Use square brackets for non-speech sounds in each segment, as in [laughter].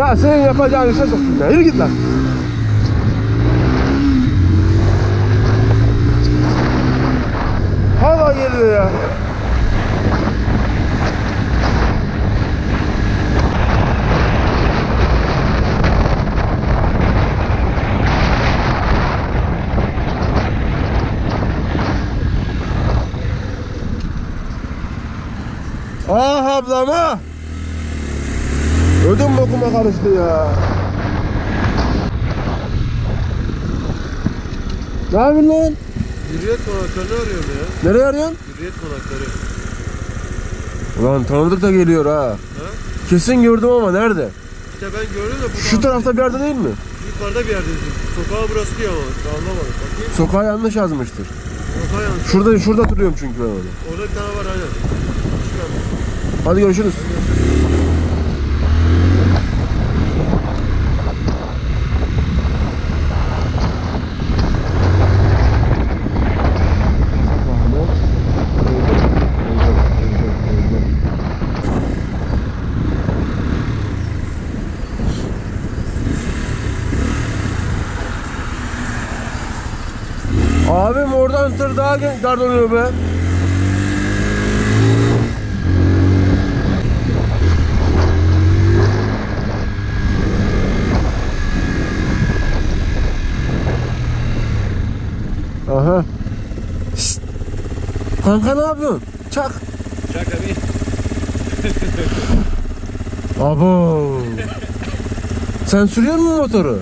Ya senin yapacağın işe soktum ya. Yürü git lan. Hala geliyor ya. Ah ablama. Ödüm bokuma karıştı ya. Ne yapıyorsun lan? Hürriyet konaklarını arıyorum ya. Nereye arıyorsun? Hürriyet konakları. Ulan tanıdık da geliyor ha. Ha? Kesin gördüm ama nerede? İşte ben gördüm de bu Şu tarafta bir yerde değil mi? yukarıda bir yerde. Sokağı burası diye ama anlamadım. Bakayım. Sokağa yanlış yazmıştır. Sokağı yanlış. Şurada şurada duruyorum çünkü ben orada. Orada bir tane var aynen. Şuradan. Hadi görüşürüz. Abim oradan tır daha dar dönüyor be. Aha. Şşt. Kanka ne yapıyorsun? Çak. Çak abi. [laughs] Abo. Sen sürüyor musun motoru?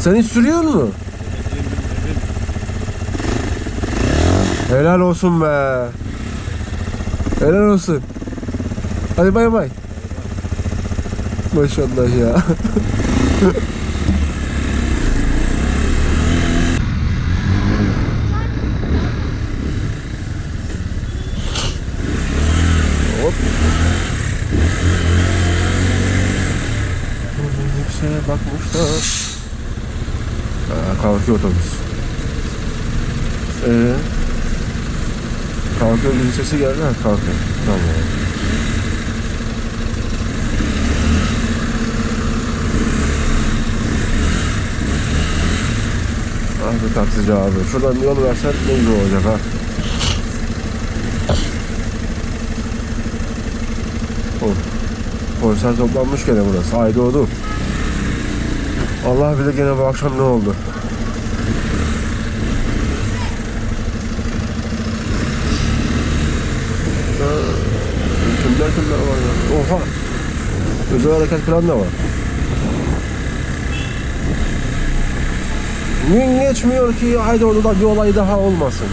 Sen hiç sürüyor mu? Helal olsun be. Helal olsun. Hadi bay bay. Maşallah ya. Hop. Yükseğe bakmışlar. Aa, kalkıyor otobüs. Ee, kalkıyor bir sesi geldi ha kalkıyor. Tamam. Ah be taksici abi. Şuradan yol versen ne güzel olacak ha. Of. Polisler toplanmış gene burası. Ay doğdu. Allah bilir gene bu akşam ne oldu. Ha, Kimler var ya. Oha. Özel hareket falan da var. Gün geçmiyor ki Aydoğdu'da bir olay daha olmasın.